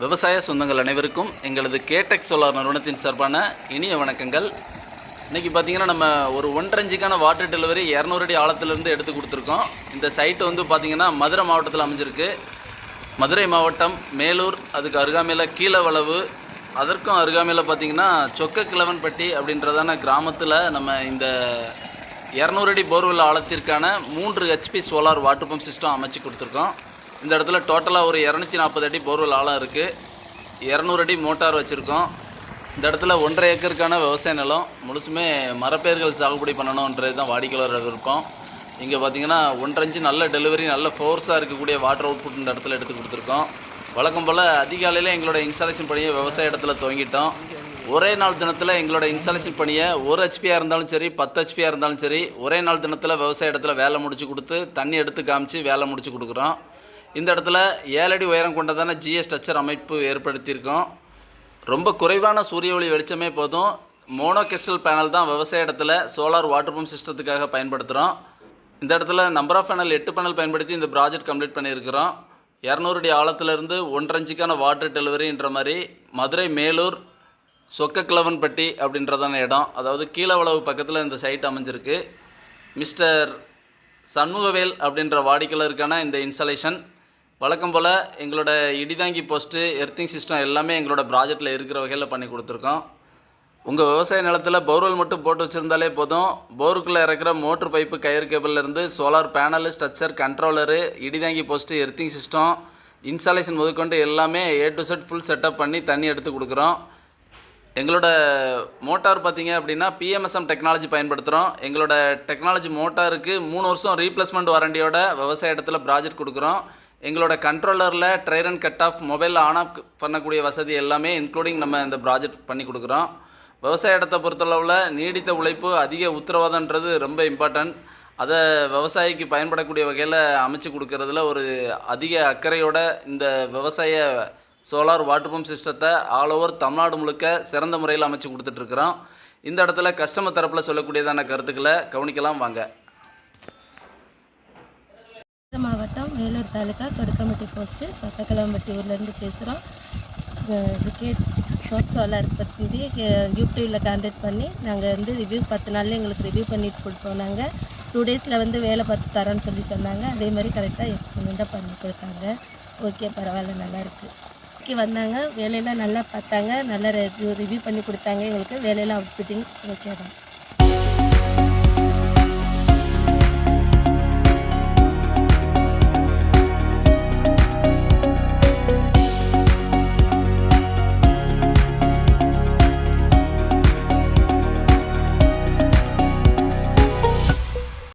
விவசாய சொந்தங்கள் அனைவருக்கும் எங்களது கேடெக் சோலார் நிறுவனத்தின் சார்பான இனிய வணக்கங்கள். இன்றைக்கி பார்த்தீங்கன்னா நம்ம ஒரு ஒன்றரைஞ்சிக்கான வாட்டர் டெலிவரி இரநூறு அடி ஆழத்திலிருந்து எடுத்து கொடுத்துருக்கோம். இந்த சைட்டு வந்து பார்த்திங்கன்னா மதுரை மாவட்டத்தில் அமைஞ்சிருக்கு. மதுரை மாவட்டம் மேலூர் அதுக்கு அருகாமையில் கீழவளவு அதற்கும் அருகாமையில் பார்த்தீங்கன்னா சொக்க கிழவன்பட்டி அப்படின்றதான கிராமத்தில் நம்ம இந்த இரநூறு அடி போர்வெல் ஆழத்திற்கான மூன்று HP solar water pump system அமைச்சு கொடுத்துருக்கோம். இந்த இடத்துல டோட்டலாக ஒரு இரநூத்தி நாற்பது அடி போர்வெல் ஆழம் இருக்குது இரநூறு அடி மோட்டார் வச்சுருக்கோம். இந்த இடத்துல ஒன்றரை ஏக்கருக்கான விவசாய நிலம் முழுசுமே மரப்பயிர்கள் சாகுபடி பண்ணணுன்றது தான் வாடிக்கையாளர் விருப்பம். இங்கே பார்த்தீங்கன்னா ஒன்றஞ்சு நல்ல டெலிவரி நல்ல ஃபோர்ஸாக இருக்கக்கூடிய வாட்டர் அவுட்புட் இந்த இடத்துல எடுத்து கொடுத்துருக்கோம். வழக்கம் போல் அதிகாலையில் எங்களோட இன்ஸ்டாலேஷன் பணியை விவசாய இடத்துல துவங்கிட்டோம். ஒரே நாள் தினத்தில் எங்களோட இன்ஸ்டாலேஷன் பணியை ஒரு ஹெச்பியாக இருந்தாலும் சரி பத்து ஹெச்பியாக இருந்தாலும் சரி ஒரே நாள் தினத்தில் விவசாய இடத்துல வேலை முடிச்சு கொடுத்து தண்ணி எடுத்து காமிச்சு வேலை முடிச்சு கொடுக்குறோம். இந்த இடத்துல ஏழடி உயரம் கொண்டதான ஜிஎஸ் ஸ்ட்ரக்சர் அமைப்பு ஏற்படுத்தியிருக்கோம். ரொம்ப குறைவான சூரிய ஒளி வெளிச்சமே போதும். மோனோ கிறிஸ்டல் பேனல் தான் விவசாய இடத்துல சோலார் வாட்டர் பம்ப் சிஸ்டத்துக்காக பயன்படுத்துகிறோம் இந்த இடத்துல நம்பர் ஆஃப் பேனல் எட்டு பேனல் பயன்படுத்தி இந்த ப்ராஜெக்ட் கம்ப்ளீட் பண்ணியிருக்கிறோம். இரநூறு அடி ஆழத்திலிருந்து ஒன்றரை இன்ச்சுக்கான வாட்டர் டெலிவரின்ற மாதிரி மதுரை மேலூர் சொக்கக்கிழவன்பட்டி அப்படின்றதான இடம். அதாவது கீழவளவு பக்கத்தில் இந்த சைட் அமைஞ்சிருக்கு. மிஸ்டர் சண்முகவேல் அப்படின்ற வாடிக்கையாளருக்கான இந்த இன்ஸ்டலேஷன் வழக்கம் போல் எங்களோட இடிதாங்கி போஸ்ட்டு எர்த்திங் சிஸ்டம் எல்லாமே எங்களோட ப்ராஜெக்டில் இருக்கிற வகையில் பண்ணி கொடுத்துருக்கோம். உங்கள் விவசாய நிலத்தில் போர்வெல் மட்டும் போட்டு வச்சுருந்தாலே போதும். போருக்குள்ளே இறக்குற மோட்ரு பைப்பு கயிறு கேபிள்லேருந்து சோலார் பேனலு ஸ்ட்ரக்சர் கண்ட்ரோலரு இடிதாங்கி போஸ்ட்டு எர்த்திங் சிஸ்டம் இன்ஸ்டாலேஷன் முதற்கொண்டு எல்லாமே A to Z full setup பண்ணி தண்ணி எடுத்து கொடுக்குறோம். எங்களோட மோட்டார் பார்த்தீங்க அப்படின்னா பிஎம்எஸ்எம் டெக்னாலஜி பயன்படுத்துகிறோம் எங்களோட டெக்னாலஜி மோட்டாருக்கு மூணு வருஷம் ரீப்ளேஸ்மெண்ட் வாரண்டியோட விவசாய இடத்துல ப்ராஜெக்ட் கொடுக்குறோம். எங்களோட கண்ட்ரோலரில் dryer and cut off mobile on off பண்ணக்கூடிய வசதி எல்லாமே இன்க்ளூடிங் நம்ம இந்த ப்ராஜெக்ட் பண்ணி கொடுக்குறோம். விவசாய இடத்தை பொறுத்தளவில் நீடித்த உழைப்பு அதிக உத்தரவாதன்றது ரொம்ப இம்பார்ட்டன்ட் அதை விவசாயிக்கு பயன்படக்கூடிய வகையில் அமைச்சு கொடுக்கறதுல ஒரு அதிக அக்கறையோட இந்த விவசாய சோலார் வாட்டர் பம்ப் சிஸ்டத்தை ஆல் ஓவர் தமிழ்நாடு முழுக்க சிறந்த முறையில் அமைச்சு கொடுத்துட்ருக்குறோம் இந்த இடத்துல கஸ்டமர் தரப்பில் சொல்லக்கூடியதான கருத்துக்களை கவனிக்கலாம் வாங்க. மாவட்டம் வேலூர் தாலுக்கா கொடுக்கம்பட்டி போஸ்ட்டு சொத்தக்கிழம்பட்டி ஊர்லேருந்து பேசுகிறோம் இதுக்கே சோப் சோலார் பற்றி யூடியூப்பில் கான்டாக்ட் பண்ணி நாங்கள் வந்து ரிவ்யூ பத்து நாளில் எங்களுக்கு ரிவ்யூ பண்ணிட்டு கொடுத்தோம் நாங்கள் டூ டேஸில் வந்து வேலை பார்த்து தரோன்னு சொல்லி சொன்னாங்க. அதே மாதிரி கரெக்டாக எக்ஸ்பிளைண்டாக பண்ணி கொடுத்தாங்க. ஓகே பரவாயில்ல நல்லாயிருக்கு ஓகே வந்தாங்க. வேலையெல்லாம் நல்லா பார்த்தாங்க. நல்லா ரிவ்யூ பண்ணி கொடுத்தாங்க. எங்களுக்கு வேலையெல்லாம் அவுட் ஃபிட்டிங் ஓகே தான்.